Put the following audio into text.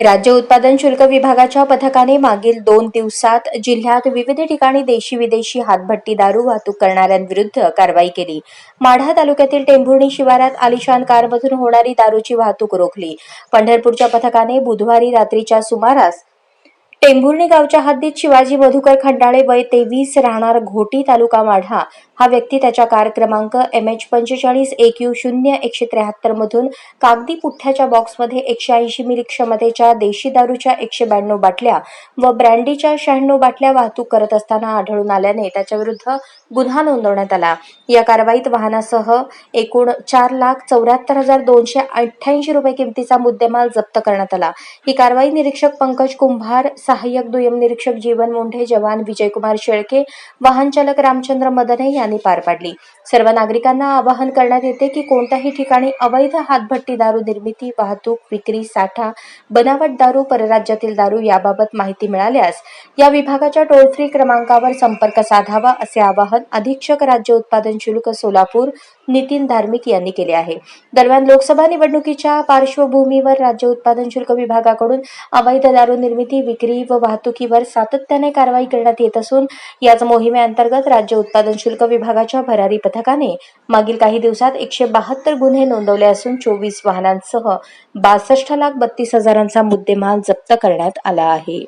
राज्य उत्पादन शुल्क विभागाच्या पथकाने मागील दोन दिवसात जिल्ह्यात विविध ठिकाणी देशी विदेशी हातभट्टी दारू वाहतूक करणाऱ्यांविरुद्ध कारवाई केली. माढा तालुक्यातील टेंभुर्णी शिवारात आलिशान कारमधून होणारी दारूची वाहतूक रोखली. पंढरपूरच्या पथकाने बुधवारी रात्रीच्या सुमारास टेंभुर्णी गावच्या हद्दीत शिवाजी मधुकर खंडाळे वय तेवीस राहणार घोटी तालुका माढा. हा व्यक्ती त्याच्या कार क्रमांक एम एच पंचेचाळीस एक यू शून्य एकशे त्र्याहत्तर मधून कागदी पुठ्ठ्याच्या बॉक्समध्ये एकशे ऐंशी मिली क्षमतेच्या देशी दारूच्या एकशे ब्याण्णव बाटल्या व ब्रँडीच्या शहाण्णव बाटल्या वाहतूक करत असताना आढळून आल्याने त्याच्याविरुद्ध गुन्हा नोंदवण्यात आला. या कारवाईत वाहनासह एकूण चार लाख चौऱ्याहत्तर हजार दोनशे अठ्ठ्याऐंशी रुपये किमतीचा मुद्देमाल जप्त करण्यात आला. ही कारवाई निरीक्षक पंकज कुंभार सहाय्यक दुय्यम निरीक्षक जीवन मुंढे जवान विजयकुमार शेळके वाहन चालक रामचंद्र मदने यांनी पार पाडली. सर्व नागरिकांना आवाहन करण्यात येते की कोणत्याही ठिकाणी अवैध हातभट्टी दारू निर्मिती वाहतूक विक्री साठा बनावट दारू परराज्यातील दारू याबाबत माहिती मिळाल्यास या विभागाच्या टोल फ्री क्रमांकावर संपर्क साधावा असे आवाहन अधीक्षक राज्य उत्पादन शुल्क सोलापूर नितीन धार्मिक यांनी केले आहे. दरम्यान लोकसभा निवडणुकीच्या पार्श्वभूमीवर राज्य उत्पादन शुल्क विभागाकडून अवैध दारू निर्मिती विक्री व वाहतुकीवर सातत्याने कारवाई करण्यात येत असून याच मोहिमेअंतर्गत राज्य उत्पादन शुल्क विभागाच्या भरारी पथकाने मागील काही दिवसात एकशे बहात्तर गुन्हे नोंदवले असून चोवीस वाहनांसह बासष्ट लाख बत्तीस हजारांचा मुद्देमाल जप्त करण्यात आला आहे.